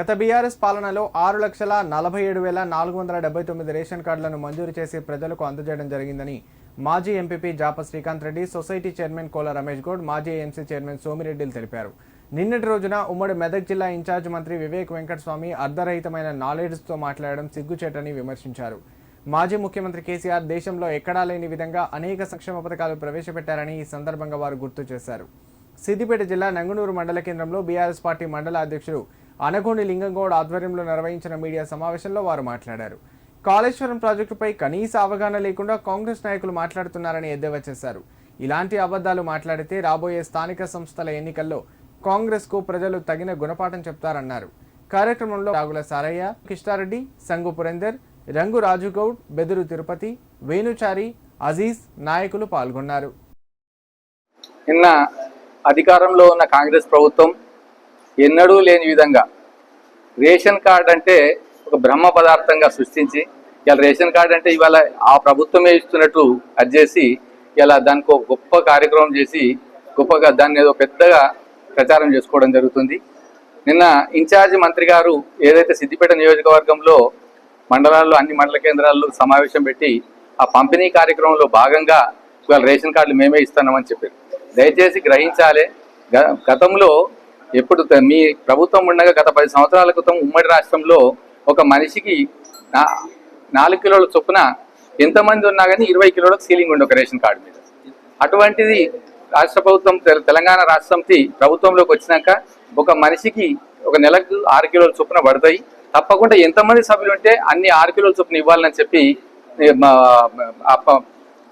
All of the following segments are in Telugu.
గత బీఆర్ఎస్ పాలనలో ఆరు లక్షల నలభై ఏడు వేల నాలుగు వందల డెబ్బై తొమ్మిది రేషన్ కార్డులను మంజూరు చేసి ప్రజలకు అందజేయడం జరిగిందని మాజీ MPP Japa Srikanth Reddy society chairman Kola Ramesh Goud మాజీ ఏఎంసీ చైర్మన్ సోమిరెడ్డిలు తెలిపారు. నిన్నటి రోజున ఉమ్మడి మెదక్ జిల్లా ఇన్ఛార్జ్ మంత్రి వివేక్ వెంకటస్వామి అర్ధరహితమైన నాలెడ్జ్తో మాట్లాడడం సిగ్గుచేటని విమర్శించారు. మాజీ ముఖ్యమంత్రి కేసీఆర్ దేశంలో ఎక్కడా లేని విధంగా అనేక సంక్షేమ పథకాలు ప్రవేశపెట్టారని ఈ సందర్భంగా వారు గుర్తు చేశారు. సిద్దిపేట జిల్లా నంగునూరు మండల కేంద్రంలో బీఆర్ఎస్ పార్టీ మండల అధ్యక్షుడు అనగోని లింగంగౌడ్ ఆధ్వర్యంలో నిర్వహించిన మీడియా సమావేశంలో వారు మాట్లాడారు. కాళేశ్వరం ప్రాజెక్టుపై కనీస అవగాహన లేకుండా కాంగ్రెస్ నాయకులు మాట్లాడుతున్నారని ఎద్దేవా చేశారు. ఇలాంటి అబద్ధాలు మాట్లాడితే రాబోయే స్థానిక సంస్థల ఎన్నికల్లో కాంగ్రెస్కు ప్రజలు తగిన గుణపాఠం చెప్తారన్నారు. కార్యక్రమంలో రాగుల సారయ్య కిష్టారెడ్డి సంగు పురేందర్ రంగు రాజుగౌడ్ బెదురు తిరుపతి వేణుచారి అజీజ్ నాయకులు పాల్గొన్నారు. నిన్న అధికారంలో ఉన్న కాంగ్రెస్ ప్రభుత్వం ఎన్నడూ లేని విధంగా. రేషన్ కార్డ్ అంటే ఒక బ్రహ్మ పదార్థంగా సృష్టించి ఇలా రేషన్ కార్డ్ అంటే ఇవాళ ఆ ప్రభుత్వమే ఇస్తున్నట్టు అది చేసి ఇలా దానికి ఒక గొప్ప కార్యక్రమం చేసి గొప్పగా దాన్ని ఏదో పెద్దగా ప్రచారం చేసుకోవడం జరుగుతుంది. నిన్న ఇన్ఛార్జ్ మంత్రి గారు ఏదైతే సిద్దిపేట నియోజకవర్గంలో మండలాల్లో అన్ని మండల కేంద్రాల్లో సమావేశం పెట్టి ఆ పంపిణీ కార్యక్రమంలో భాగంగా ఇవాళ రేషన్ కార్డులు మేమే ఇస్తున్నామని చెప్పారు. దయచేసి గ్రహించాలి. గ- గతంలో ఎప్పుడు మీ ప్రభుత్వం ఉండగా గత పది సంవత్సరాల క్రితం ఉమ్మడి రాష్ట్రంలో ఒక మనిషికి నాలుగు కిలోల చొప్పున ఎంతమంది ఉన్నా కానీ ఇరవై కిలోలకు సీలింగ్ ఉండే ఒక రేషన్ కార్డు మీద. అటువంటిది రాష్ట్ర ప్రభుత్వం తెల- తెలంగాణ రాష్ట్రంకి ప్రభుత్వంలోకి వచ్చినాక ఒక మనిషికి ఒక నెలకు ఆరు కిలోల చొప్పున పడతాయి. తప్పకుండా ఎంతమంది సభ్యులు ఉంటే అన్ని ఆరు కిలోల చొప్పున ఇవ్వాలని చెప్పి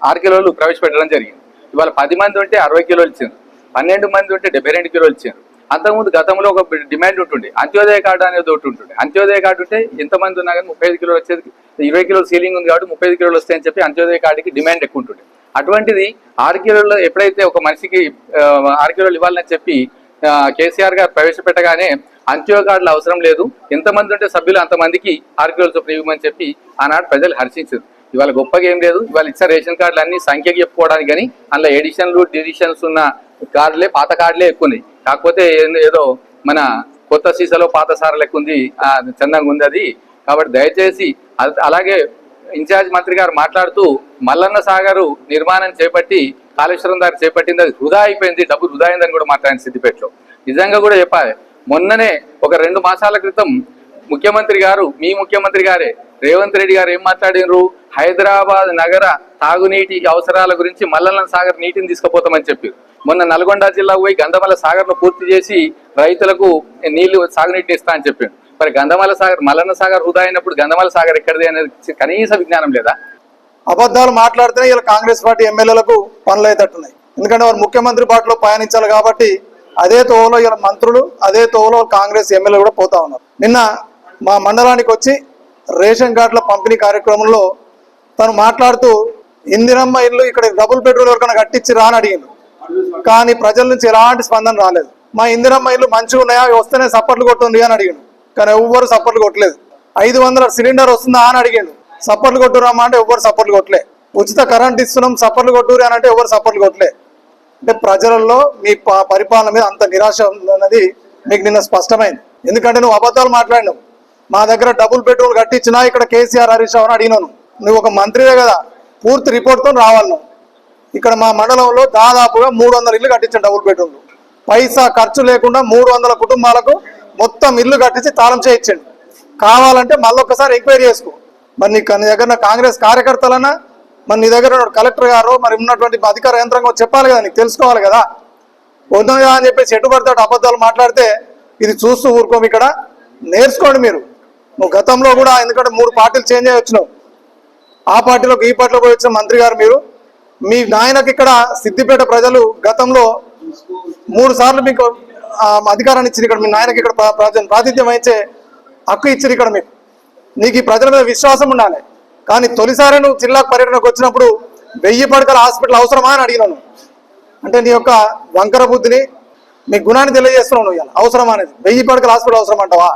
ఆరు కిలోలు ప్రవేశపెట్టడం జరిగింది. ఇవాళ పది మంది ఉంటే అరవై కిలోలు ఇచ్చారు. పన్నెండు మంది ఉంటే డెబ్బై రెండు కిలోలు ఇచ్చారు. అంతకుముందు గతంలో ఒక డిమాండ్ ఉంటుండే. అంత్యోదయ కార్డు అనేది ఒకటి ఉంటుండే. అంత్యోదయ కార్డు ఉంటే ఎంతమంది ఉన్నా కానీ ముప్పై ఐదు కిలోలు వచ్చేది ఇరవై కిలోల సీలింగ్ ఉంది కాబట్టి ముప్పై ఐదు కిలోలు వస్తాయని చెప్పి అంత్యోదయ కార్డుకి డిమాండ్ ఎక్కువ ఉంటుండే. అటువంటిది ఆరు కిలోలు ఎప్పుడైతే ఒక మనిషికి ఆరు కిలోలు ఇవ్వాలని చెప్పి కేసీఆర్ గారు ప్రవేశపెట్టగానే అంత్యోదయ కార్డులు అవసరం లేదు. ఎంతమంది ఉంటే సభ్యులు అంతమందికి ఆరు కిలోలు చొప్పున ఇవ్వమని చెప్పి ఆనాడు ప్రజలు హర్షించారు. ఇవాళ గొప్పగా ఏం లేదు. ఇవాళ ఇచ్చిన రేషన్ కార్డులు అన్ని సంఖ్యకి చెప్పుకోవడానికి కానీ అందులో ఎడిషన్లు డిడిషన్స్ ఉన్న కార్డులే పాత కార్డులే ఎక్కువ ఉన్నాయి కాకపోతే ఏందో- ఏదో మన కొత్త సీసాలో పాత సార ఎక్కువ ఉంది చందంగా ఉంది అది. కాబట్టి దయచేసి అలాగే ఇన్ఛార్జ్ మంత్రి గారు మాట్లాడుతూ మల్లన్న సాగరు నిర్మాణం చేపట్టి కాళేశ్వరం దారి చేపట్టింది అది వృధా అయిపోయింది డబ్బు వృధా అయిందని కూడా మాట్లాడింది సిద్దిపేటలో. నిజంగా కూడా చెప్పాలి మొన్ననే ఒక రెండు మాసాల క్రితం ముఖ్యమంత్రి గారు మీ ముఖ్యమంత్రి గారే రేవంత్ రెడ్డి గారు ఏం మాట్లాడినారు హైదరాబాద్ నగర తాగునీటి అవసరాల గురించి మల్లన్న సాగర్ నీటిని తీసుకుపోతామని చెప్పారు. మొన్న నల్గొండ జిల్లా పోయి గంధమల సాగర్ను పూర్తి చేసి రైతులకు నీళ్ళు సాగునీటిని ఇస్తా అని చెప్పాడు మరి గంధమల సాగర్ మల్లన్న సాగర్ హృదా అయినప్పుడు గంధమల సాగర్ ఎక్కడిది అనేది కనీస విజ్ఞానం లేదా? అబద్ధాలు మాట్లాడితేనే ఇలా కాంగ్రెస్ పార్టీ ఎమ్మెల్యేలకు పనులు అయ్యేటట్టున్నాయి ఎందుకంటే వారు ముఖ్యమంత్రి పార్టీలో పయనించాలి కాబట్టి అదే తోవలో ఇలా మంత్రులు అదే తోవలో కాంగ్రెస్ ఎమ్మెల్యేలు కూడా పోతా ఉన్నారు. నిన్న మా మండలానికి వచ్చి రేషన్ కార్డుల పంపిణీ కార్యక్రమంలో తను మాట్లాడుతూ ఇందిరమ్మ ఇల్లు ఇక్కడ డబుల్ బెడ్రూమ్ ఎవరికైనా కట్టించి రాని అడిగింది కానీ ప్రజల నుంచి ఎలాంటి స్పందన రాలేదు. మా ఇందిరమ్మ ఇల్లు మంచిగా ఉన్నాయా? వస్తేనే సప్పట్లు కొట్టుంది అని అడిగాను కానీ ఎవ్వరు సప్పట్లు కొట్టలేదు. ఐదు వందల సిలిండర్ వస్తుందా అని అడిగాడు. సప్పట్లు కొట్టురమ్మా అంటే ఎవ్వరు సప్పట్లు కొట్టలే. ఉచిత కరెంట్ ఇస్తున్నాం సప్పట్లు కొట్టురు అని అంటే ఎవరు సప్పట్లు కొట్టలే. అంటే ప్రజలలో మీ ప- పరిపాలన మీద అంత నిరాశ ఉన్నది మీకు నిన్న స్పష్టమైంది. ఎందుకంటే నువ్వు అబద్ధాలు మాట్లాడినావు. మా దగ్గర డబుల్ బెడ్రూమ్ కట్టించినా ఇక్కడ కేసీఆర్ హరీష్ రావు అని అడిగినాను. నువ్వు ఒక మంత్రివే కదా. పూర్తి రిపోర్ట్తో రావాలి ఇక్కడ మా మండలంలో దాదాపుగా మూడు వందల ఇల్లు కట్టించాం డబుల్ బెడ్రూమ్లు పైసా ఖర్చు లేకుండా మూడు వందల కుటుంబాలకు మొత్తం ఇల్లు కట్టించి తాళం చేయించండి. కావాలంటే మళ్ళొక్కసారి ఎంక్వైరీ చేసుకో. మరి నీ నీ దగ్గర కాంగ్రెస్ కార్యకర్తలన్నా మరి నీ దగ్గర కలెక్టర్ గారు మరి ఉన్నటువంటి అధికార యంత్రాంగం చెప్పాలి కదా నీకు తెలుసుకోవాలి కదా. వద్దా అని చెప్పేసి ఎటు పడితే అబద్ధాలు మాట్లాడితే ఇది చూస్తూ ఊరుకోము ఇక్కడ. నేర్చుకోండి మీరు. నువ్వు గతంలో కూడా ఎందుకంటే మూడు పార్టీలు చేంజ్ అయ్యి వచ్చినావు. ఆ పార్టీలోకి ఈ పార్టీలోకి వచ్చిన మంత్రి గారు మీరు మీ నాయనకి ఇక్కడ సిద్దిపేట ప్రజలు గతంలో మూడు సార్లు మీకు అధికారాన్ని ఇచ్చింది ఇక్కడ మీ నాయనకి ఇక్కడ ప్రాతిథ్యం వహించే హక్కు ఇచ్చింది ఇక్కడ మీకు. నీకు ఈ ప్రజల మీద విశ్వాసం ఉండాలి. కానీ తొలిసారి నువ్వు జిల్లా పర్యటనకు వచ్చినప్పుడు వెయ్యి పడకల హాస్పిటల్ అవసరమా అని అడిగినాను అంటే నీ యొక్క వంకర బుద్ధిని నీ గుణాన్ని తెలియజేస్తున్నావు నువ్వు అవసరమా అనేది? వెయ్యి పడకల హాస్పిటల్ అవసరం అంటావా